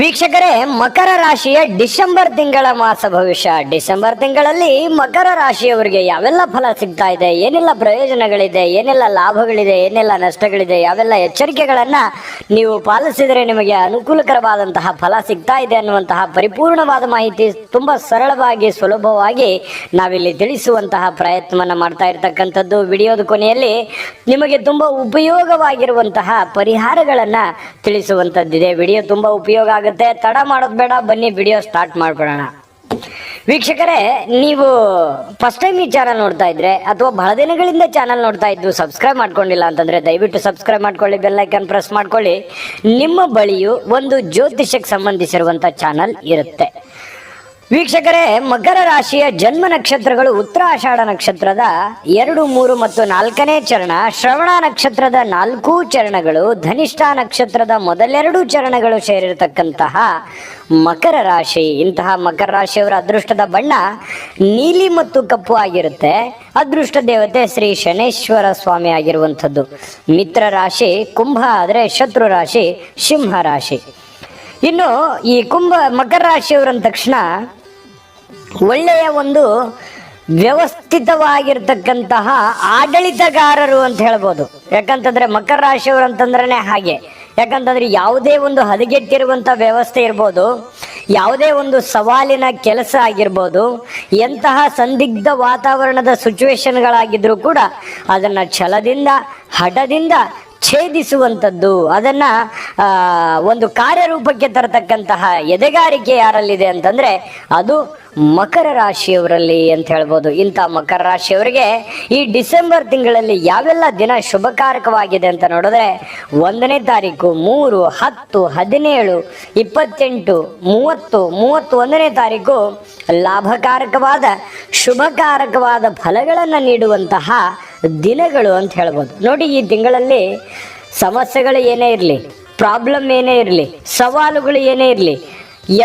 ವೀಕ್ಷಕರೇ, ಮಕರ ರಾಶಿಯ ಡಿಸೆಂಬರ್ ತಿಂಗಳ ಮಾಸ ಭವಿಷ್ಯ. ಡಿಸೆಂಬರ್ ತಿಂಗಳಲ್ಲಿ ಮಕರ ರಾಶಿಯವರಿಗೆ ಯಾವೆಲ್ಲ ಫಲ ಸಿಗ್ತಾ ಇದೆ? ಏನೆಲ್ಲ ಪ್ರಯೋಜನಗಳಿದೆ? ಏನೆಲ್ಲ ಲಾಭಗಳಿದೆ? ಏನೆಲ್ಲ ನಷ್ಟಗಳಿದೆ? ಯಾವೆಲ್ಲ ಎಚ್ಚರಿಕೆಗಳನ್ನ ನೀವು ಪಾಲಿಸಿದರೆ ನಿಮಗೆ ಅನುಕೂಲಕರವಾದಂತಹ ಫಲ ಸಿಗ್ತಾ ಇದೆ ಅನ್ನುವಂತಹ ಪರಿಪೂರ್ಣವಾದ ಮಾಹಿತಿ ತುಂಬಾ ಸರಳವಾಗಿ, ಸುಲಭವಾಗಿ ನಾವಿಲ್ಲಿ ತಿಳಿಸುವಂತಹ ಪ್ರಯತ್ನವನ್ನು ಮಾಡ್ತಾ ಇರತಕ್ಕಂಥದ್ದು. ವಿಡಿಯೋದ ಕೊನೆಯಲ್ಲಿ ನಿಮಗೆ ತುಂಬಾ ಉಪಯೋಗವಾಗಿರುವಂತಹ ಪರಿಹಾರಗಳನ್ನ ತಿಳಿಸುವಂತದ್ದಿದೆ ವಿಡಿಯೋ ತುಂಬಾ ಉಪಯೋಗ ಆಗುತ್ತೆ. ತಡ ಮಾಡೋದು ಬೇಡ, ಬನ್ನಿ ವಿಡಿಯೋ ಸ್ಟಾರ್ಟ್ ಮಾಡ್ಬಿಡೋಣ ವೀಕ್ಷಕರೇ, ನೀವು ಫಸ್ಟ್ ಟೈಮ್ ಈ ಚಾನಲ್ ನೋಡ್ತಾ ಇದ್ರೆ, ಅಥವಾ ಬಹಳ ದಿನಗಳಿಂದ ಚಾನಲ್ ನೋಡ್ತಾ ಇದ್ದು ಸಬ್ಸ್ಕ್ರೈಬ್ ಮಾಡ್ಕೊಂಡಿಲ್ಲ ಅಂತಂದ್ರೆ ದಯವಿಟ್ಟು ಸಬ್ಸ್ಕ್ರೈಬ್ ಮಾಡ್ಕೊಳ್ಳಿ ಬೆಲ್ ಐಕನ್ ಪ್ರೆಸ್ ಮಾಡ್ಕೊಳ್ಳಿ. ನಿಮ್ಮ ಬಳಿಯು ಒಂದು ಜ್ಯೋತಿಷಕ್ಕೆ ಸಂಬಂಧಿಸಿರುವಂತ ಚಾನಲ್ ಇರುತ್ತೆ. ವೀಕ್ಷಕರೇ, ಮಕರ ರಾಶಿಯ ಜನ್ಮ ನಕ್ಷತ್ರಗಳು ಉತ್ತರಾಷಾಢ ನಕ್ಷತ್ರದ ಎರಡು, ಮೂರು ಮತ್ತು ನಾಲ್ಕನೇ ಚರಣ, ಶ್ರವಣ ನಕ್ಷತ್ರದ ನಾಲ್ಕು ಚರಣಗಳು, ಧನಿಷ್ಠ ನಕ್ಷತ್ರದ ಮೊದಲೆರಡು ಚರಣಗಳು ಸೇರಿರತಕ್ಕಂತಹ ಮಕರ ರಾಶಿ. ಇಂತಹ ಮಕರ ರಾಶಿಯವರ ಅದೃಷ್ಟದ ಬಣ್ಣ ನೀಲಿ ಮತ್ತು ಕಪ್ಪು ಆಗಿರುತ್ತೆ. ಅದೃಷ್ಟ ದೇವತೆ ಶ್ರೀ ಶನೇಶ್ವರ ಸ್ವಾಮಿ ಆಗಿರುವಂಥದ್ದು. ಮಿತ್ರ ರಾಶಿ, ಕುಂಭ ಆದರೆ ಶತ್ರು ರಾಶಿ, ಸಿಂಹ ರಾಶಿ. ಇನ್ನು ಈ ಕುಂಭ ಮಕರ ರಾಶಿಯವರಂದ ತಕ್ಷಣ ಒಳ್ಳೆಯ ಒಂದು ವ್ಯವಸ್ಥಿತವಾಗಿರ್ತಕ್ಕಂತಹ ಆಡಳಿತಗಾರರು ಅಂತ ಹೇಳ್ಬೋದು. ಯಾಕಂತಂದ್ರೆ ಮಕರ ರಾಶಿಯವರು ಅಂತಂದ್ರೆ ಹಾಗೆ. ಯಾಕಂತಂದ್ರೆ ಯಾವುದೇ ಒಂದು ಹದಗೆಟ್ಟಿರುವಂಥ ವ್ಯವಸ್ಥೆ ಇರ್ಬೋದು, ಯಾವುದೇ ಒಂದು ಸವಾಲಿನ ಕೆಲಸ ಆಗಿರ್ಬೋದು, ಎಂತಹ ಸಂದಿಗ್ಧ ವಾತಾವರಣದ ಸಿಚುವೇಶನ್ಗಳಾಗಿದ್ರು ಕೂಡ ಅದನ್ನ ಛಲದಿಂದ, ಹಠದಿಂದ ಛೇದಿಸುವಂಥದ್ದು, ಅದನ್ನ ಒಂದು ಕಾರ್ಯರೂಪಕ್ಕೆ ತರತಕ್ಕಂತಹ ಎದೆಗಾರಿಕೆ ಯಾರಲ್ಲಿದೆ ಅಂತಂದ್ರೆ, ಅದು ಮಕರ ರಾಶಿಯವರಲ್ಲಿ ಅಂತ ಹೇಳ್ಬೋದು. ಇಂಥ ಮಕರ ರಾಶಿಯವರಿಗೆ ಈ ಡಿಸೆಂಬರ್ ತಿಂಗಳಲ್ಲಿ ಯಾವೆಲ್ಲ ದಿನ ಶುಭಕಾರಕವಾಗಿದೆ ಅಂತ ನೋಡಿದ್ರೆ, ಒಂದನೇ ತಾರೀಕು ಮೂರು, ಹತ್ತು, ಹದಿನೇಳು, ಇಪ್ಪತ್ತೆಂಟು, ಮೂವತ್ತು ಮೂವತ್ತು ಒಂದನೇ ತಾರೀಕು ಲಾಭಕಾರಕವಾದ, ಶುಭಕಾರಕವಾದ ಫಲಗಳನ್ನು ನೀಡುವಂತಹ ದಿನಗಳು ಅಂತ ಹೇಳ್ಬೋದು. ನೋಡಿ, ಈ ತಿಂಗಳಲ್ಲಿ ಸಮಸ್ಯೆಗಳು ಏನೇ ಇರಲಿ ಪ್ರಾಬ್ಲಮ್ ಏನೇ ಇರಲಿ, ಸವಾಲುಗಳು ಏನೇ ಇರಲಿ,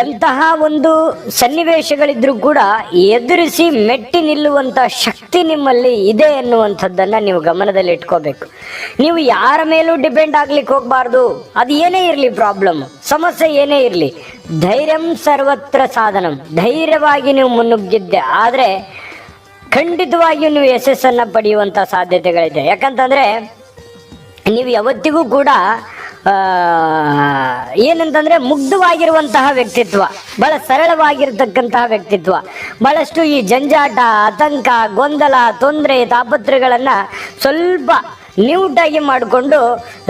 ಎಂತಹ ಒಂದು ಸನ್ನಿವೇಶಗಳಿದ್ರೂ ಕೂಡ ಎದುರಿಸಿ ಮೆಟ್ಟಿ ನಿಲ್ಲುವಂಥ ಶಕ್ತಿ ನಿಮ್ಮಲ್ಲಿ ಇದೆ ಎನ್ನುವಂಥದ್ದನ್ನು ನೀವು ಗಮನದಲ್ಲಿ ಇಟ್ಕೋಬೇಕು. ನೀವು ಯಾರ ಮೇಲೂ ಡಿಪೆಂಡ್ ಆಗ್ಲಿಕ್ಕೆ ಹೋಗಬಾರ್ದು. ಅದು ಏನೇ ಇರಲಿ ಪ್ರಾಬ್ಲಮ್ ಸಮಸ್ಯೆ ಏನೇ ಇರಲಿ, ಧೈರ್ಯಂ ಸರ್ವತ್ರ ಸಾಧನಂ. ಧೈರ್ಯವಾಗಿ ನೀವು ಮುನ್ನುಗ್ಗಿದ್ದೆ, ಆದ್ರೆ ಖಂಡಿತವಾಗಿಯೂ ನೀವು ಯಶಸ್ಸನ್ನು ಪಡೆಯುವಂತ ಸಾಧ್ಯತೆಗಳಿದೆ. ಯಾಕಂತಂದ್ರೆ ನೀವು ಯಾವತ್ತಿಗೂ ಕೂಡ ಏನಂತಂದ್ರೆ ಮುಗ್ಧವಾಗಿರುವಂತಹ ವ್ಯಕ್ತಿತ್ವ, ಬಹಳ ಸರಳವಾಗಿರ್ತಕ್ಕಂತಹ ವ್ಯಕ್ತಿತ್ವ, ಬಹಳಷ್ಟು ಈ ಜಂಜಾಟ, ಆತಂಕ, ಗೊಂದಲ, ತೊಂದರೆ ತಾಪತ್ರಗಳನ್ನು ಸ್ವಲ್ಪ ನ್ಯೂಟಾಗಿ ಮಾಡಿಕೊಂಡು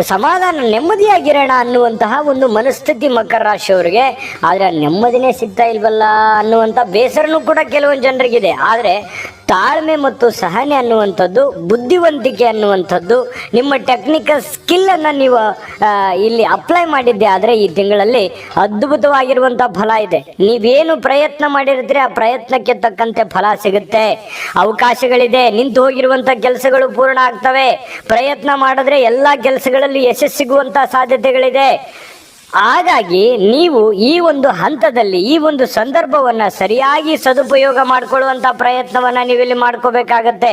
ಸಮಾಧಾನ, ನೆಮ್ಮದಿಯಾಗಿರೋಣ ಅನ್ನುವಂತಹ ಒಂದು ಮನಸ್ಥಿತಿ ಮಕರ ರಾಶಿಯವರಿಗೆ. ಆದರೆ ನೆಮ್ಮದಿನೇ ಸಿಗ್ತಾ ಇಲ್ವಲ್ಲ ಅನ್ನುವಂಥ ಬೇಸರನೂ ಕೂಡ ಕೆಲವೊಂದು ಜನರಿಗಿದೆ. ಆದರೆ ತಾಳ್ಮೆ ಮತ್ತು ಸಹನೆ ಅನ್ನುವಂಥದ್ದು, ಬುದ್ಧಿವಂತಿಕೆ ಅನ್ನುವಂಥದ್ದು, ನಿಮ್ಮ ಟೆಕ್ನಿಕಲ್ ಸ್ಕಿಲ್ ಅನ್ನ ನೀವು ಇಲ್ಲಿ ಅಪ್ಲೈ ಮಾಡಿದ್ದೆ ಆದರೆ ಈ ತಿಂಗಳಲ್ಲಿ ಅದ್ಭುತವಾಗಿರುವಂಥ ಫಲ ಇದೆ. ನೀವೇನು ಪ್ರಯತ್ನ ಮಾಡಿರ್ತೀರಿ, ಆ ಪ್ರಯತ್ನಕ್ಕೆ ತಕ್ಕಂತೆ ಫಲ ಸಿಗುತ್ತೆ. ಅವಕಾಶಗಳಿದೆ, ನಿಂತು ಹೋಗಿರುವಂಥ ಕೆಲಸಗಳು ಪೂರ್ಣ ಆಗ್ತವೆ. ಪ್ರಯತ್ನ ಮಾಡಿದ್ರೆ ಎಲ್ಲ ಕೆಲಸಗಳಲ್ಲಿ ಯಶಸ್ಸು ಸಿಗುವಂಥ ಸಾಧ್ಯತೆಗಳಿದೆ. ಹಾಗಾಗಿ ನೀವು ಈ ಒಂದು ಹಂತದಲ್ಲಿ ಈ ಒಂದು ಸಂದರ್ಭವನ್ನ ಸರಿಯಾಗಿ ಸದುಪಯೋಗ ಮಾಡಿಕೊಳ್ಳುವಂತ ಪ್ರಯತ್ನವನ್ನ ನೀವಿಲ್ಲಿ ಮಾಡ್ಕೋಬೇಕಾಗತ್ತೆ.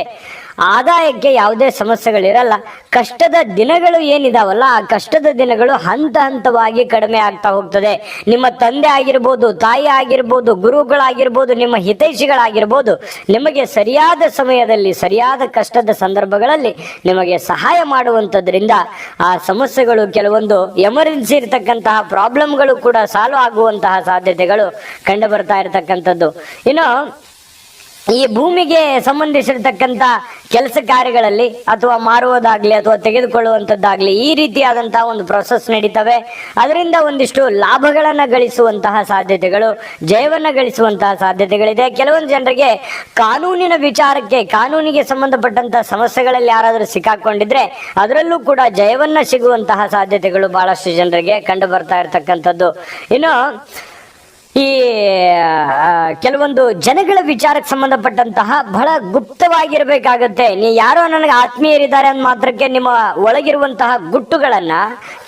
ಆದಾಯಕ್ಕೆ ಯಾವುದೇ ಸಮಸ್ಯೆಗಳಿರಲ್ಲ. ಕಷ್ಟದ ದಿನಗಳು ಏನಿದಾವಲ್ಲ, ಆ ಕಷ್ಟದ ದಿನಗಳು ಹಂತ ಹಂತವಾಗಿ ಕಡಿಮೆ ಆಗ್ತಾ ಹೋಗ್ತದೆ. ನಿಮ್ಮ ತಂದೆ ಆಗಿರ್ಬೋದು, ತಾಯಿ ಆಗಿರ್ಬೋದು, ಗುರುಗಳಾಗಿರ್ಬೋದು, ನಿಮ್ಮ ಹಿತೈಷಿಗಳಾಗಿರ್ಬೋದು, ನಿಮಗೆ ಸರಿಯಾದ ಸಮಯದಲ್ಲಿ, ಸರಿಯಾದ ಕಷ್ಟದ ಸಂದರ್ಭಗಳಲ್ಲಿ ನಿಮಗೆ ಸಹಾಯ ಮಾಡುವಂಥದ್ರಿಂದ ಆ ಸಮಸ್ಯೆಗಳು ಕೆಲವೊಂದು ಎಮರ್ಜೆನ್ಸಿ ಇರತಕ್ಕಂತಹ ಪ್ರಾಬ್ಲಮ್ಗಳು ಕೂಡ ಸಾಲ್ವ್ ಆಗುವಂತಹ ಸಾಧ್ಯತೆಗಳು ಕಂಡು ಬರ್ತಾ ಇರತಕ್ಕಂಥದ್ದು. ಇನ್ನು ಈ ಭೂಮಿಗೆ ಸಂಬಂಧಿಸಿರ್ತಕ್ಕಂತ ಕೆಲಸ ಕಾರ್ಯಗಳಲ್ಲಿ ಅಥವಾ ಮಾರುವುದಾಗ್ಲಿ ಅಥವಾ ತೆಗೆದುಕೊಳ್ಳುವಂತದ್ದಾಗ್ಲಿ ಈ ರೀತಿಯಾದಂತಹ ಒಂದು ಪ್ರೊಸೆಸ್ ನಡೀತವೆ. ಅದರಿಂದ ಒಂದಿಷ್ಟು ಲಾಭಗಳನ್ನ ಗಳಿಸುವಂತಹ ಸಾಧ್ಯತೆಗಳು, ಜಯವನ್ನ ಗಳಿಸುವಂತಹ ಸಾಧ್ಯತೆಗಳಿದೆ. ಕೆಲವೊಂದು ಜನರಿಗೆ ಕಾನೂನಿನ ವಿಚಾರಕ್ಕೆ, ಕಾನೂನಿಗೆ ಸಂಬಂಧಪಟ್ಟಂತಹ ಸಮಸ್ಯೆಗಳಲ್ಲಿ ಯಾರಾದರೂ ಸಿಕ್ಕಾಕೊಂಡಿದ್ರೆ ಅದರಲ್ಲೂ ಕೂಡ ಜಯವನ್ನ ಸಿಗುವಂತಹ ಸಾಧ್ಯತೆಗಳು ಬಹಳಷ್ಟು ಜನರಿಗೆ ಕಂಡು ಬರ್ತಾ ಇರತಕ್ಕಂಥದ್ದು. ಇನ್ನು ಈ ಕೆಲವೊಂದು ಜನಗಳ ವಿಚಾರಕ್ಕೆ ಸಂಬಂಧಪಟ್ಟಂತಹ ಬಹಳ ಗುಪ್ತವಾಗಿರ್ಬೇಕಾಗತ್ತೆ. ನೀ ಯಾರೋ ನನಗೆ ಆತ್ಮೀಯರಿದ್ದಾರೆ ಅಂದ ಮಾತ್ರಕ್ಕೆ ನಿಮ್ಮ ಒಳಗಿರುವಂತಹ ಗುಟ್ಟುಗಳನ್ನ,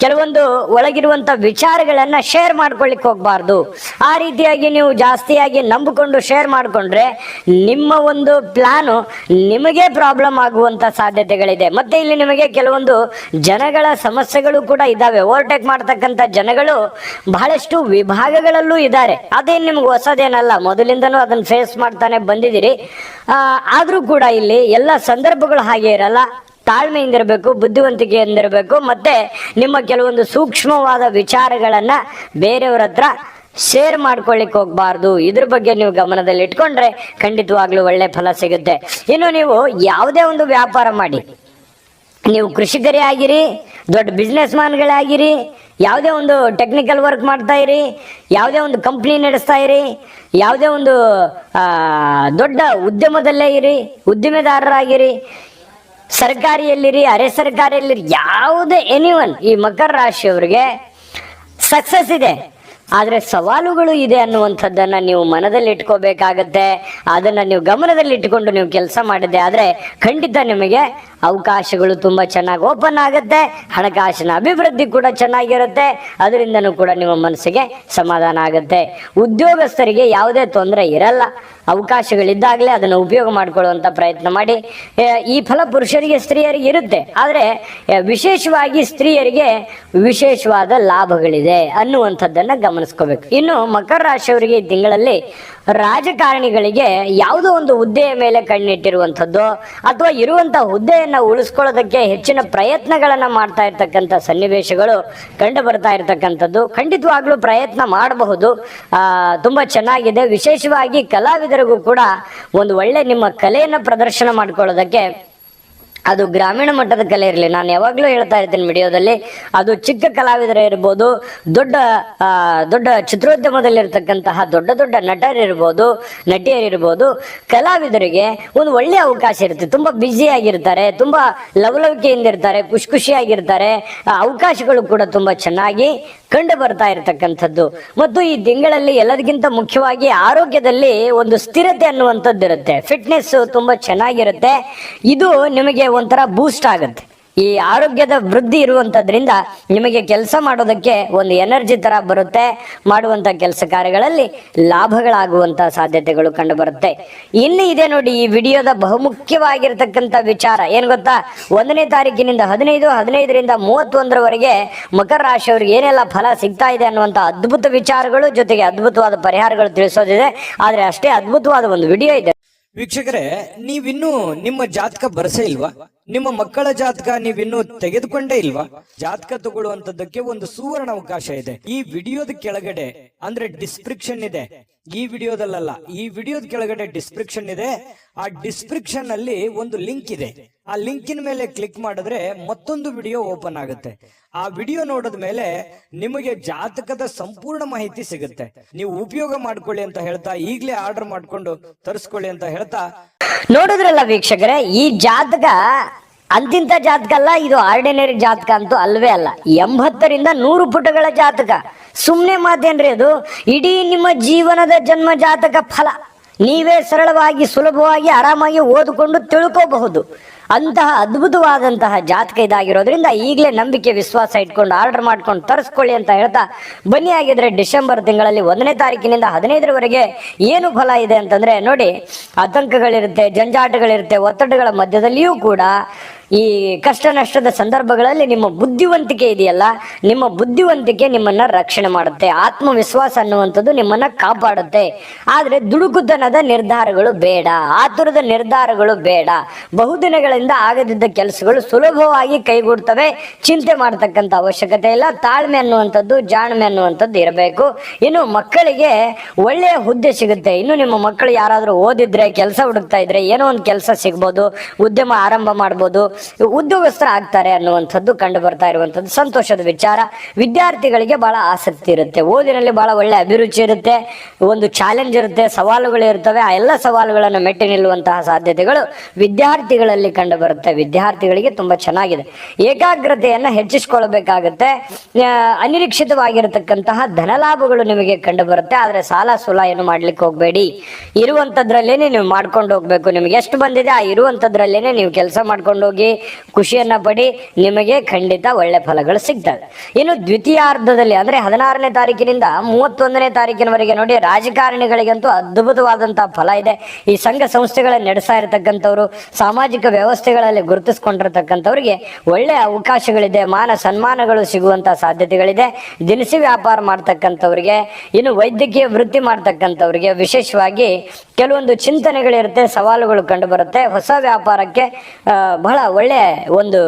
ಕೆಲವೊಂದು ಒಳಗಿರುವಂತಹ ವಿಚಾರಗಳನ್ನ ಶೇರ್ ಮಾಡ್ಕೊಳ್ಳಿಕ್ ಹೋಗ್ಬಾರ್ದು. ಆ ರೀತಿಯಾಗಿ ನೀವು ಜಾಸ್ತಿಯಾಗಿ ನಂಬಿಕೊಂಡು ಶೇರ್ ಮಾಡಿಕೊಂಡ್ರೆ ನಿಮ್ಮ ಒಂದು ಪ್ಲಾನು ನಿಮಗೆ ಪ್ರಾಬ್ಲಮ್ ಆಗುವಂತ ಸಾಧ್ಯತೆಗಳಿದೆ. ಮತ್ತೆ ಇಲ್ಲಿ ನಿಮಗೆ ಕೆಲವೊಂದು ಜನಗಳ ಸಮಸ್ಯೆಗಳು ಕೂಡ ಇದ್ದಾವೆ. ಓವರ್ಟೇಕ್ ಮಾಡ್ತಕ್ಕಂಥ ಜನಗಳು ಬಹಳಷ್ಟು ವಿಭಾಗಗಳಲ್ಲೂ ಇದ್ದಾರೆ. ಅದೇನು ನಿಮ್ಗೆ ಹೊಸದೇನಲ್ಲ, ಮೊದಲಿಂದನೂ ಅದನ್ನ ಫೇಸ್ ಮಾಡ್ತಾನೆ ಬಂದಿದ್ದೀರಿ. ಆದರೂ ಕೂಡ ಇಲ್ಲಿ ಎಲ್ಲ ಸಂದರ್ಭಗಳು ಹಾಗೆ ಇರಲ್ಲ. ತಾಳ್ಮೆಯಿಂದ ಇರಬೇಕು ಬುದ್ಧಿವಂತಿಕೆಯಿಂದ ಇರಬೇಕು ಮತ್ತೆ ನಿಮ್ಮ ಕೆಲವೊಂದು ಸೂಕ್ಷ್ಮವಾದ ವಿಚಾರಗಳನ್ನ ಬೇರೆಯವ್ರ ಹತ್ರ ಶೇರ್ ಮಾಡ್ಕೊಳ್ಳಿಕ್ ಹೋಗ್ಬಾರ್ದು. ಇದ್ರ ಬಗ್ಗೆ ನೀವು ಗಮನದಲ್ಲಿ ಇಟ್ಕೊಂಡ್ರೆ ಖಂಡಿತವಾಗ್ಲೂ ಒಳ್ಳೆ ಫಲ ಸಿಗುತ್ತೆ. ಇನ್ನು ನೀವು ಯಾವುದೇ ಒಂದು ವ್ಯಾಪಾರ ಮಾಡಿ. ನೀವು ಕೃಷಿಕರೇ ಆಗಿರಿ ದೊಡ್ಡ ಬಿಸ್ನೆಸ್ ಮ್ಯಾನ್ಗಳಾಗಿರಿ ಯಾವುದೇ ಒಂದು ಟೆಕ್ನಿಕಲ್ ವರ್ಕ್ ಮಾಡ್ತಾ ಇರಿ, ಯಾವುದೇ ಒಂದು ಕಂಪ್ನಿ ನಡೆಸ್ತಾ ಇರಿ, ಯಾವುದೇ ಒಂದು ದೊಡ್ಡ ಉದ್ಯಮದಲ್ಲೇ ಇರಿ ಉದ್ದಿಮೆದಾರರಾಗಿರಿ ಸರ್ಕಾರಿಯಲ್ಲಿರಿ, ಅರೆ ಸರ್ಕಾರಿಯಲ್ಲಿರಿ, ಯಾವುದೇ ಎನಿವನ್ ಈ ಮಕರ ರಾಶಿಯವರಿಗೆ ಸಕ್ಸಸ್ ಇದೆ. ಆದರೆ ಸವಾಲುಗಳು ಇದೆ ಅನ್ನುವಂಥದ್ದನ್ನು ನೀವು ಮನದಲ್ಲಿ ಇಟ್ಕೋಬೇಕಾಗತ್ತೆ. ಅದನ್ನು ನೀವು ಗಮನದಲ್ಲಿ ಇಟ್ಕೊಂಡು ನೀವು ಕೆಲಸ ಮಾಡಿದ್ದೆ ಆದರೆ ಖಂಡಿತ ನಿಮಗೆ ಅವಕಾಶಗಳು ತುಂಬ ಚೆನ್ನಾಗಿ ಓಪನ್ ಆಗುತ್ತೆ, ಹಣಕಾಸಿನ ಅಭಿವೃದ್ಧಿ ಕೂಡ ಚೆನ್ನಾಗಿರುತ್ತೆ, ಅದರಿಂದನೂ ಕೂಡ ನಿಮ್ಮ ಮನಸ್ಸಿಗೆ ಸಮಾಧಾನ ಆಗುತ್ತೆ. ಉದ್ಯೋಗಸ್ಥರಿಗೆ ಯಾವುದೇ ತೊಂದರೆ ಇರಲ್ಲ, ಅವಕಾಶಗಳಿದ್ದಾಗಲೇ ಅದನ್ನು ಉಪಯೋಗ ಮಾಡಿಕೊಳ್ಳುವಂಥ ಪ್ರಯತ್ನ ಮಾಡಿ. ಈ ಫಲ ಪುರುಷರಿಗೆ, ಸ್ತ್ರೀಯರಿಗೆ ಇರುತ್ತೆ, ಆದರೆ ವಿಶೇಷವಾಗಿ ಸ್ತ್ರೀಯರಿಗೆ ವಿಶೇಷವಾದ ಲಾಭಗಳಿದೆ ಅನ್ನುವಂಥದ್ದನ್ನು ಗಮನಿಸ್ಕೋಬೇಕು. ಇನ್ನು ಮಕರ ರಾಶಿಯವರಿಗೆ ತಿಂಗಳಲ್ಲಿ ರಾಜಕಾರಣಿಗಳಿಗೆ ಯಾವುದೋ ಒಂದು ಹುದ್ದೆಯ ಮೇಲೆ ಕಣ್ಣಿಟ್ಟಿರುವಂಥದ್ದು ಅಥವಾ ಇರುವಂತಹ ಹುದ್ದೆಯನ್ನು ಉಳಿಸ್ಕೊಳ್ಳೋದಕ್ಕೆ ಹೆಚ್ಚಿನ ಪ್ರಯತ್ನಗಳನ್ನು ಮಾಡ್ತಾ ಇರ್ತಕ್ಕಂಥ ಸನ್ನಿವೇಶಗಳು ಕಂಡು ಬರ್ತಾ ಇರತಕ್ಕಂಥದ್ದು. ಖಂಡಿತವಾಗ್ಲೂ ಪ್ರಯತ್ನ ಮಾಡಬಹುದು. ತುಂಬ ಚೆನ್ನಾಗಿದೆ. ವಿಶೇಷವಾಗಿ ಕಲಾವಿದರಿಗೂ ಕೂಡ ಒಂದು ಒಳ್ಳೆ ನಿಮ್ಮ ಕಲೆಯನ್ನು ಪ್ರದರ್ಶನ ಮಾಡ್ಕೊಳ್ಳೋದಕ್ಕೆ ಅದು ಗ್ರಾಮೀಣ ಮಟ್ಟದ ಕಲೆ ಇರಲಿ. ನಾನು ಯಾವಾಗಲೂ ಹೇಳ್ತಾ ಇರ್ತೀನಿ ವಿಡಿಯೋದಲ್ಲಿ, ಅದು ಚಿಕ್ಕ ಕಲಾವಿದರೇ ಇರ್ಬೋದು, ದೊಡ್ಡ ದೊಡ್ಡ ದೊಡ್ಡ ಚಿತ್ರೋದ್ಯಮದಲ್ಲಿರ್ತಕ್ಕಂತಹ ದೊಡ್ಡ ದೊಡ್ಡ ನಟರಿರ್ಬೋದು ನಟಿಯರಿರ್ಬೋದು ಕಲಾವಿದರಿಗೆ ಒಂದು ಒಳ್ಳೆಯ ಅವಕಾಶ ಇರುತ್ತೆ. ತುಂಬ ಆಗಿರ್ತಾರೆ, ತುಂಬ ಲವಲವಿಕೆಯಿಂದ ಇರ್ತಾರೆ, ಖುಷಿ ಖುಷಿಯಾಗಿರ್ತಾರೆ. ಅವಕಾಶಗಳು ಕೂಡ ತುಂಬ ಚೆನ್ನಾಗಿ ಕಂಡು ಬರ್ತಾ ಇರತಕ್ಕಂಥದ್ದು. ಮತ್ತು ಈ ತಿಂಗಳಲ್ಲಿ ಎಲ್ಲದಕ್ಕಿಂತ ಮುಖ್ಯವಾಗಿ ಆರೋಗ್ಯದಲ್ಲಿ ಒಂದು ಸ್ಥಿರತೆ ಅನ್ನುವಂಥದ್ದು ಇರುತ್ತೆ ಫಿಟ್ನೆಸ್ ತುಂಬಾ ಚೆನ್ನಾಗಿರುತ್ತೆ. ಇದು ನಿಮಗೆ ಒಂಥರ ಬೂಸ್ಟ್ ಆಗುತ್ತೆ. ಈ ಆರೋಗ್ಯದ ವೃದ್ಧಿ ಇರುವಂತದ್ರಿಂದ ನಿಮಗೆ ಕೆಲಸ ಮಾಡೋದಕ್ಕೆ ಒಂದು ಎನರ್ಜಿ ತರ ಬರುತ್ತೆ. ಮಾಡುವಂತ ಕೆಲಸ ಕಾರ್ಯಗಳಲ್ಲಿ ಲಾಭಗಳಾಗುವಂತ ಸಾಧ್ಯತೆಗಳು ಕಂಡು ಬರುತ್ತೆ ಇನ್ನು ಇದೆ ನೋಡಿ ಈ ವಿಡಿಯೋದ ಬಹುಮುಖ್ಯವಾಗಿರ್ತಕ್ಕಂಥ ವಿಚಾರ. ಏನ್ ಗೊತ್ತಾ? ಒಂದನೇ ತಾರೀಕಿನಿಂದ ಹದಿನೈದು, ಹದಿನೈದರಿಂದ ಮೂವತ್ತೊಂದರವರೆಗೆ ಮಕರ ರಾಶಿಯವ್ರಿಗೆ ಏನೆಲ್ಲ ಫಲ ಸಿಗ್ತಾ ಇದೆ ಅನ್ನುವಂತ ಅದ್ಭುತ ವಿಚಾರಗಳು ಜೊತೆಗೆ ಅದ್ಭುತವಾದ ಪರಿಹಾರಗಳು ತಿಳಿಸೋದಿದೆ. ಆದ್ರೆ ಅಷ್ಟೇ ಅದ್ಭುತವಾದ ಒಂದು ವಿಡಿಯೋ ಇದೆ. ವೀಕ್ಷಕರೇ, ನೀವಿನ್ನೂ ನಿಮ್ಮ ಜಾತಕ ಬರ್ಸೇ ಇಲ್ವಾ? ನಿಮ್ಮ ಮಕ್ಕಳ ಜಾತಕ ನೀವಿನ್ನೂ ತೆಗೆದುಕೊಂಡೇ ಇಲ್ವಾ? ಜಾತಕ ತಗೊಳ್ಳುವಂತದ್ದಕ್ಕೆ ಒಂದು ಸುವರ್ಣ ಅವಕಾಶ ಇದೆ. ಈ ವಿಡಿಯೋದ ಕೆಳಗಡೆ, ಅಂದ್ರೆ ಡಿಸ್ಕ್ರಿಪ್ಷನ್ ಇದೆ ಈ ವಿಡಿಯೋದಲ್ಲ ಈ ವಿಡಿಯೋದ ಕೆಳಗಡೆ ಡಿಸ್ಕ್ರಿಪ್ಷನ್ ಇದೆ. ಆ ಡಿಸ್ಕ್ರಿಪ್ಷನ್ ಅಲ್ಲಿ ಒಂದು ಲಿಂಕ್ ಇದೆ. ಆ ಲಿಂಕಿನ ಮೇಲೆ ಕ್ಲಿಕ್ ಮಾಡಿದ್ರೆ ಮತ್ತೊಂದು ವಿಡಿಯೋ ಓಪನ್ ಆಗುತ್ತೆ. ಆ ವಿಡಿಯೋ ನೋಡಿದ ಮೇಲೆ ನಿಮಗೆ ಜಾತಕದ ಸಂಪೂರ್ಣ ಮಾಹಿತಿ ಸಿಗುತ್ತೆ. ನೀವು ಉಪಯೋಗ ಮಾಡ್ಕೊಳ್ಳಿ ಅಂತ ಹೇಳ್ತಾ, ಈಗಲೇ ಆರ್ಡರ್ ಮಾಡ್ಕೊಂಡು ತರಿಸ್ಕೊಳ್ಳಿ ಅಂತ ಹೇಳ್ತಾ. ನೋಡಿದ್ರಲ್ಲ ವೀಕ್ಷಕರೇ, ಈ ಜಾತಕ ಅಂತಿಂತ ಜಾತಕ ಅಲ್ಲ ಇದು ಆರ್ಡಿನರಿ ಜಾತಕ ಅಂತೂ ಅಲ್ವೇ ಅಲ್ಲ. ಎಂಬತ್ತರಿಂದ ನೂರು ಪುಟಗಳ ಜಾತಕ. ಸುಮ್ಮನೆ ಮಾತೇನ್ರಿ ಅದು? ಇಡೀ ನಿಮ್ಮ ಜೀವನದ ಜನ್ಮ ಜಾತಕ ಫಲ. ನೀವೇ ಸರಳವಾಗಿ, ಸುಲಭವಾಗಿ, ಆರಾಮಾಗಿ ಓದಿಕೊಂಡು ತಿಳ್ಕೋಬಹುದು. ಅಂತಹ ಅದ್ಭುತವಾದಂತಹ ಜಾತಕ ಇದಾಗಿರೋದ್ರಿಂದ ಈಗಲೇ ನಂಬಿಕೆ, ವಿಶ್ವಾಸ ಇಟ್ಕೊಂಡು ಆರ್ಡರ್ ಮಾಡ್ಕೊಂಡು ತರಿಸ್ಕೊಳ್ಳಿ ಅಂತ ಹೇಳ್ತಾ ಬನ್ನಿ. ಆಗಿದ್ರೆ ಡಿಸೆಂಬರ್ ತಿಂಗಳಲ್ಲಿ ಒಂದನೇ ತಾರೀಕಿನಿಂದ ಹದಿನೈದರವರೆಗೆ ಏನು ಫಲ ಇದೆ ಅಂತಂದ್ರೆ ನೋಡಿ, ಆತಂಕಗಳಿರುತ್ತೆ, ಜಂಜಾಟಗಳಿರುತ್ತೆ, ಒತ್ತಡಗಳ ಮಧ್ಯದಲ್ಲಿಯೂ ಕೂಡ ಈ ಕಷ್ಟ ನಷ್ಟದ ಸಂದರ್ಭಗಳಲ್ಲಿ ನಿಮ್ಮ ಬುದ್ಧಿವಂತಿಕೆ ಇದೆಯಲ್ಲ, ನಿಮ್ಮ ಬುದ್ಧಿವಂತಿಕೆ ನಿಮ್ಮನ್ನ ರಕ್ಷಣೆ ಮಾಡುತ್ತೆ, ಆತ್ಮವಿಶ್ವಾಸ ಅನ್ನುವಂಥದ್ದು ನಿಮ್ಮನ್ನ ಕಾಪಾಡುತ್ತೆ. ಆದ್ರೆ ದುಡುಕುತನದ ನಿರ್ಧಾರಗಳು ಬೇಡ, ಆತುರದ ನಿರ್ಧಾರಗಳು ಬೇಡ. ಬಹುದಿನಗಳಿಂದ ಆಗದಿದ್ದ ಕೆಲಸಗಳು ಸುಲಭವಾಗಿ ಕೈಗೂಡ್ತವೆ, ಚಿಂತೆ ಮಾಡತಕ್ಕಂತ ಅವಶ್ಯಕತೆ ಇಲ್ಲ, ತಾಳ್ಮೆ ಅನ್ನುವಂಥದ್ದು ಜಾಣ್ಮೆ ಅನ್ನುವಂಥದ್ದು ಇರಬೇಕು. ಇನ್ನು ಮಕ್ಕಳಿಗೆ ಒಳ್ಳೆಯ ಹುದ್ದೆ ಸಿಗುತ್ತೆ. ಇನ್ನು ನಿಮ್ಮ ಮಕ್ಕಳು ಯಾರಾದರೂ ಓದಿದ್ರೆ, ಕೆಲಸ ಹುಡುಕ್ತಾ ಇದ್ರೆ ಏನೋ ಒಂದು ಕೆಲಸ ಸಿಗ್ಬೋದು, ಉದ್ಯಮ ಆರಂಭ ಮಾಡ್ಬೋದು ಉದ್ಯೋಗಸ್ಥರ ಆಗ್ತಾರೆ ಅನ್ನುವಂಥದ್ದು ಕಂಡು ಬರ್ತಾ ಇರುವಂಥದ್ದು ಸಂತೋಷದ ವಿಚಾರ. ವಿದ್ಯಾರ್ಥಿಗಳಿಗೆ ಬಹಳ ಆಸಕ್ತಿ ಇರುತ್ತೆ. ಓದಿನಲ್ಲಿ ಬಹಳ ಒಳ್ಳೆ ಅಭಿರುಚಿ ಇರುತ್ತೆ. ಒಂದು ಚಾಲೆಂಜ್ ಇರುತ್ತೆ ಸವಾಲುಗಳು ಇರ್ತವೆ. ಆ ಎಲ್ಲ ಸವಾಲುಗಳನ್ನು ಮೆಟ್ಟಿ ನಿಲ್ಲುವಂತಹ ಸಾಧ್ಯತೆಗಳು ವಿದ್ಯಾರ್ಥಿಗಳಲ್ಲಿ ಕಂಡು ಬರುತ್ತೆ. ವಿದ್ಯಾರ್ಥಿಗಳಿಗೆ ತುಂಬಾ ಚೆನ್ನಾಗಿದೆ. ಏಕಾಗ್ರತೆಯನ್ನ ಹೆಚ್ಚಿಸಿಕೊಳ್ಬೇಕಾಗತ್ತೆ. ಆ, ಅನಿರೀಕ್ಷಿತವಾಗಿರತಕ್ಕಂತಹ ಧನಲಾಭಗಳು ನಿಮಗೆ ಕಂಡು ಬರುತ್ತೆ. ಆದರೆ ಸಾಲ ಸುಲ ಏನು ಮಾಡ್ಲಿಕ್ಕೆ ಹೋಗ್ಬೇಡಿ. ಇರುವಂತದ್ರಲ್ಲೇನೆ ನೀವು ಮಾಡ್ಕೊಂಡು ಹೋಗ್ಬೇಕು. ನಿಮ್ಗೆ ಎಷ್ಟು ಬಂದಿದೆ ಆ ಇರುವಂತದ್ರಲ್ಲೇನೆ ನೀವು ಕೆಲಸ ಮಾಡ್ಕೊಂಡು ಹೋಗಿ ಖುಷಿಯನ್ನ ಪಡಿ, ನಿಮಗೆ ಖಂಡಿತ ಒಳ್ಳೆ ಫಲಗಳು ಸಿಗ್ತವೆ. ಇನ್ನು ದ್ವಿತೀಯಾರ್ಧದಲ್ಲಿ ಅಂದ್ರೆ ಹದಿನಾರನೇ ತಾರೀಕಿನಿಂದ ಮೂವತ್ತೊಂದನೇ ತಾರೀಕಿನವರೆಗೆ ನೋಡಿ, ರಾಜಕಾರಣಿಗಳಿಗಂತೂ ಅದ್ಭುತವಾದಂತಹ ಫಲ ಇದೆ. ಈ ಸಂಘ ಸಂಸ್ಥೆಗಳನ್ನು ನಡೆಸ್ತಾ ಇರತಕ್ಕಂಥವ್ರು, ಸಾಮಾಜಿಕ ವ್ಯವಸ್ಥೆಗಳಲ್ಲಿ ಗುರುತಿಸ್ಕೊಂಡಿರ್ತಕ್ಕಂಥವ್ರಿಗೆ ಒಳ್ಳೆ ಅವಕಾಶಗಳಿದೆ, ಮಾನ ಸನ್ಮಾನಗಳು ಸಿಗುವಂತ ಸಾಧ್ಯತೆಗಳಿದೆ. ದಿನಸಿ ವ್ಯಾಪಾರ ಮಾಡ್ತಕ್ಕಂಥವ್ರಿಗೆ, ಇನ್ನು ವೈದ್ಯಕೀಯ ವೃತ್ತಿ ಮಾಡ್ತಕ್ಕಂಥವ್ರಿಗೆ ವಿಶೇಷವಾಗಿ ಕೆಲವೊಂದು ಚಿಂತನೆಗಳಿರುತ್ತೆ, ಸವಾಲುಗಳು ಕಂಡು ಬರುತ್ತೆ ಹೊಸ ವ್ಯಾಪಾರಕ್ಕೆ ಬಹಳ ಒಳ್ಳೆ ಒಂದು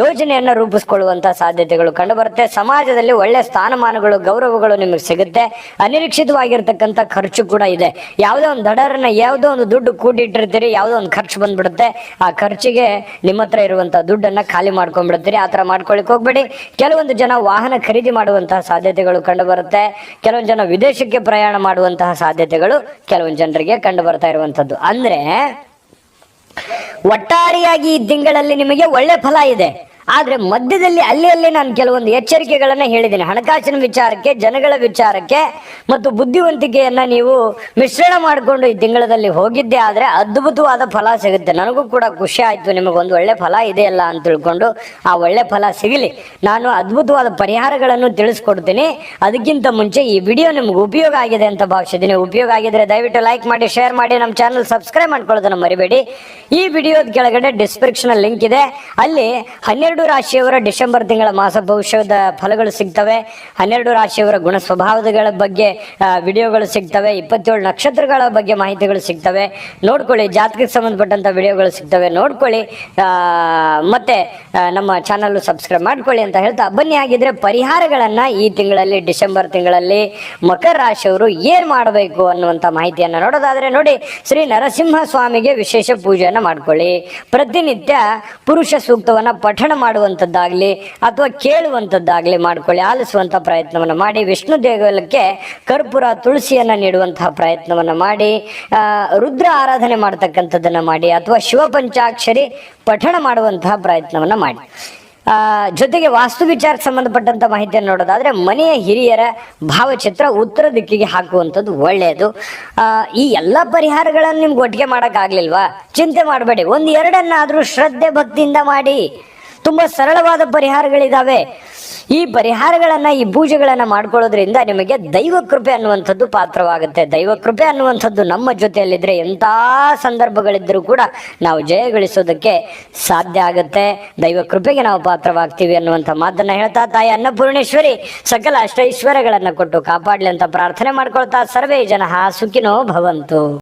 ಯೋಜನೆಯನ್ನು ರೂಪಿಸ್ಕೊಳ್ಳುವಂತ ಸಾಧ್ಯತೆಗಳು ಕಂಡುಬರುತ್ತೆ. ಸಮಾಜದಲ್ಲಿ ಒಳ್ಳೆ ಸ್ಥಾನಮಾನಗಳು, ಗೌರವಗಳು ನಿಮಗೆ ಸಿಗುತ್ತೆ. ಅನಿರೀಕ್ಷಿತವಾಗಿರ್ತಕ್ಕಂಥ ಖರ್ಚು ಕೂಡ ಇದೆ. ಯಾವುದೋ ಒಂದು ದಡರನ್ನ ಯಾವುದೋ ಒಂದು ದುಡ್ಡು ಕೂಡಿಟ್ಟಿರ್ತೀರಿ, ಯಾವುದೋ ಒಂದು ಖರ್ಚು ಬಂದ್ಬಿಡುತ್ತೆ. ಆ ಖರ್ಚಿಗೆ ನಿಮ್ಮ ಹತ್ರ ಇರುವಂತ ದುಡ್ಡನ್ನ ಖಾಲಿ ಮಾಡ್ಕೊಂಡ್ಬಿಡ್ತೀರಿ. ಆ ಥರ ಮಾಡ್ಕೊಳ್ಳಿಕ್ ಹೋಗ್ಬೇಡಿ. ಕೆಲವೊಂದು ಜನ ವಾಹನ ಖರೀದಿ ಮಾಡುವಂತಹ ಸಾಧ್ಯತೆಗಳು ಕಂಡು ಬರುತ್ತೆ ಕೆಲವೊಂದು ಜನ ವಿದೇಶಕ್ಕೆ ಪ್ರಯಾಣ ಮಾಡುವಂತಹ ಸಾಧ್ಯತೆಗಳು ಕೆಲವೊಂದು ಜನರಿಗೆ ಕಂಡು ಬರ್ತಾ ಇರುವಂತದ್ದು ಅಂದ್ರೆ ಒಟ್ಟಾರೆಯಾಗಿ ಈ ತಿಂಗಳಲ್ಲಿ ನಿಮಗೆ ಒಳ್ಳೆ ಫಲ ಇದೆ. ಆದ್ರೆ ಮಧ್ಯದಲ್ಲಿ ಅಲ್ಲಿ ಅಲ್ಲಿ ನಾನು ಕೆಲವೊಂದು ಎಚ್ಚರಿಕೆಗಳನ್ನ ಹೇಳಿದ್ದೀನಿ. ಹಣಕಾಸಿನ ವಿಚಾರಕ್ಕೆ, ಜನಗಳ ವಿಚಾರಕ್ಕೆ ಮತ್ತು ಬುದ್ಧಿವಂತಿಕೆಯನ್ನ ನೀವು ಮಿಶ್ರಣ ಮಾಡಿಕೊಂಡು ಈ ತಿಂಗಳಲ್ಲಿ ಹೋಗಿದ್ದೆ ಆದ್ರೆ ಅದ್ಭುತವಾದ ಫಲ ಸಿಗುತ್ತೆ. ನನಗೂ ಕೂಡ ಖುಷಿ ಆಯ್ತು. ನಿಮಗೊಂದು ಒಳ್ಳೆ ಫಲ ಇದೆ ಅಲ್ಲ ಅಂತ ತಿಳ್ಕೊಂಡು ಆ ಒಳ್ಳೆ ಫಲ ಸಿಗಲಿ. ನಾನು ಅದ್ಭುತವಾದ ಪರಿಹಾರಗಳನ್ನು ತಿಳಿಸ್ಕೊಡ್ತೀನಿ. ಅದಕ್ಕಿಂತ ಮುಂಚೆ ಈ ವಿಡಿಯೋ ನಿಮ್ಗೆ ಉಪಯೋಗ ಆಗಿದೆ ಅಂತ ಭಾವಿಸಿದ್ದೀನಿ. ಉಪಯೋಗ ಆಗಿದ್ರೆ ದಯವಿಟ್ಟು ಲೈಕ್ ಮಾಡಿ, ಶೇರ್ ಮಾಡಿ, ನಮ್ಮ ಚಾನಲ್ ಸಬ್ಸ್ಕ್ರೈಬ್ ಮಾಡ್ಕೊಳ್ಳೋದನ್ನ ಮರಿಬೇಡಿ. ಈ ವಿಡಿಯೋದ ಕೆಳಗಡೆ ಡಿಸ್ಕ್ರಿಪ್ಷನ್ ಲಿಂಕ್ ಇದೆ. ಅಲ್ಲಿ ಹನ್ನೆರಡು ರಾಶಿಯವರ ಡಿಸೆಂಬರ್ ತಿಂಗಳ ಮಾಸ ಭವಿಷ್ಯದ ಫಲಗಳು ಸಿಗ್ತವೆ. ಹನ್ನೆರಡು ರಾಶಿಯವರ ಗುಣ ಸ್ವಭಾವಗಳ ಬಗ್ಗೆ ವಿಡಿಯೋಗಳು ಸಿಗ್ತವೆ. ಇಪ್ಪತ್ತೇಳು ನಕ್ಷತ್ರಗಳ ಬಗ್ಗೆ ಮಾಹಿತಿಗಳು ಸಿಗ್ತವೆ. ನೋಡ್ಕೊಳ್ಳಿ, ಜಾತಕಕ್ಕೆ ಸಂಬಂಧಪಟ್ಟಂತ ವಿಡಿಯೋಗಳು ಸಿಗ್ತವೆ. ನೋಡ್ಕೊಳ್ಳಿ ಮತ್ತೆ ನಮ್ಮ ಚಾನಲ್ ಸಬ್ಸ್ಕ್ರೈಬ್ ಮಾಡ್ಕೊಳ್ಳಿ ಅಂತ ಹೇಳ್ತಾ ಬನ್ನಿ. ಆಗಿದ್ರೆ ಪರಿಹಾರಗಳನ್ನ ಈ ತಿಂಗಳಲ್ಲಿ, ಡಿಸೆಂಬರ್ ತಿಂಗಳಲ್ಲಿ ಮಕರ ರಾಶಿಯವರು ಏನ್ ಮಾಡಬೇಕು ಅನ್ನುವಂತ ಮಾಹಿತಿಯನ್ನ ನೋಡೋದಾದ್ರೆ ನೋಡಿ, ಶ್ರೀ ನರಸಿಂಹ ಸ್ವಾಮಿಗೆ ವಿಶೇಷ ಪೂಜೆಯನ್ನ ಮಾಡ್ಕೊಳ್ಳಿ. ಪ್ರತಿನಿತ್ಯ ಪುರುಷ ಸೂಕ್ತವನ್ನ ಪಠಣ ಮಾಡುವಂಥದ್ದಾಗ್ಲಿ ಅಥವಾ ಕೇಳುವಂಥದ್ದಾಗಲಿ ಮಾಡಿಕೊಳ್ಳಿ, ಆಲಿಸುವಂಥ ಪ್ರಯತ್ನವನ್ನ ಮಾಡಿ. ವಿಷ್ಣು ದೇಗಲಕ್ಕೆ ಕರ್ಪೂರ, ತುಳಸಿಯನ್ನ ನೀಡುವಂತಹ ಪ್ರಯತ್ನವನ್ನ ಮಾಡಿ ರುದ್ರ ಆರಾಧನೆ ಮಾಡ್ತಕ್ಕಂಥದ್ದನ್ನ ಮಾಡಿ, ಅಥವಾ ಶಿವ ಪಂಚಾಕ್ಷರಿ ಪಠಣ ಮಾಡುವಂತಹ ಪ್ರಯತ್ನವನ್ನ ಮಾಡಿ. ಜೊತೆಗೆ ವಾಸ್ತು ವಿಚಾರಕ್ಕೆ ಸಂಬಂಧಪಟ್ಟಂತ ಮಾಹಿತಿಯನ್ನು ನೋಡೋದಾದ್ರೆ, ಮನೆಯ ಹಿರಿಯರ ಭಾವಚಿತ್ರ ಉತ್ತರ ದಿಕ್ಕಿಗೆ ಹಾಕುವಂಥದ್ದು ಒಳ್ಳೆಯದು. ಈ ಎಲ್ಲ ಪರಿಹಾರಗಳನ್ನು ನಿಮ್ಗೆ ಒಟ್ಟಿಗೆ ಮಾಡೋಕ್ಕಾಗಲಿಲ್ವಾ? ಚಿಂತೆ ಮಾಡಬೇಡಿ, ಒಂದು ಎರಡನ್ನಾದ್ರೂ ಶ್ರದ್ಧೆ ಭಕ್ತಿಯಿಂದ ಮಾಡಿ. ತುಂಬಾ ಸರಳವಾದ ಪರಿಹಾರಗಳಿದಾವೆ. ಈ ಪರಿಹಾರಗಳನ್ನ, ಈ ಪೂಜೆಗಳನ್ನ ಮಾಡ್ಕೊಳ್ಳೋದ್ರಿಂದ ನಿಮಗೆ ದೈವ ಕೃಪೆ ಅನ್ನುವಂಥದ್ದು ಪಾತ್ರವಾಗುತ್ತೆ. ದೈವ ಕೃಪೆ ಅನ್ನುವಂಥದ್ದು ನಮ್ಮ ಜೊತೆಯಲ್ಲಿದ್ರೆ ಎಂಥ ಸಂದರ್ಭಗಳಿದ್ದರೂ ಕೂಡ ನಾವು ಜಯಗಳಿಸೋದಕ್ಕೆ ಸಾಧ್ಯ ಆಗುತ್ತೆ. ದೈವ ಕೃಪೆಗೆ ನಾವು ಪಾತ್ರವಾಗ್ತೀವಿ ಅನ್ನುವಂಥ ಮಾತನ್ನ ಹೇಳ್ತಾ ತಾಯಿ ಅನ್ನಪೂರ್ಣೇಶ್ವರಿ ಸಕಲ ಅಷ್ಟೈಶ್ವರ್ಯಗಳನ್ನ ಕೊಟ್ಟು ಕಾಪಾಡ್ಲಿ ಅಂತ ಪ್ರಾರ್ಥನೆ ಮಾಡ್ಕೊಳ್ತಾ ಸರ್ವೇ ಜನ ಸುಖಿನೋ ಭವಂತು.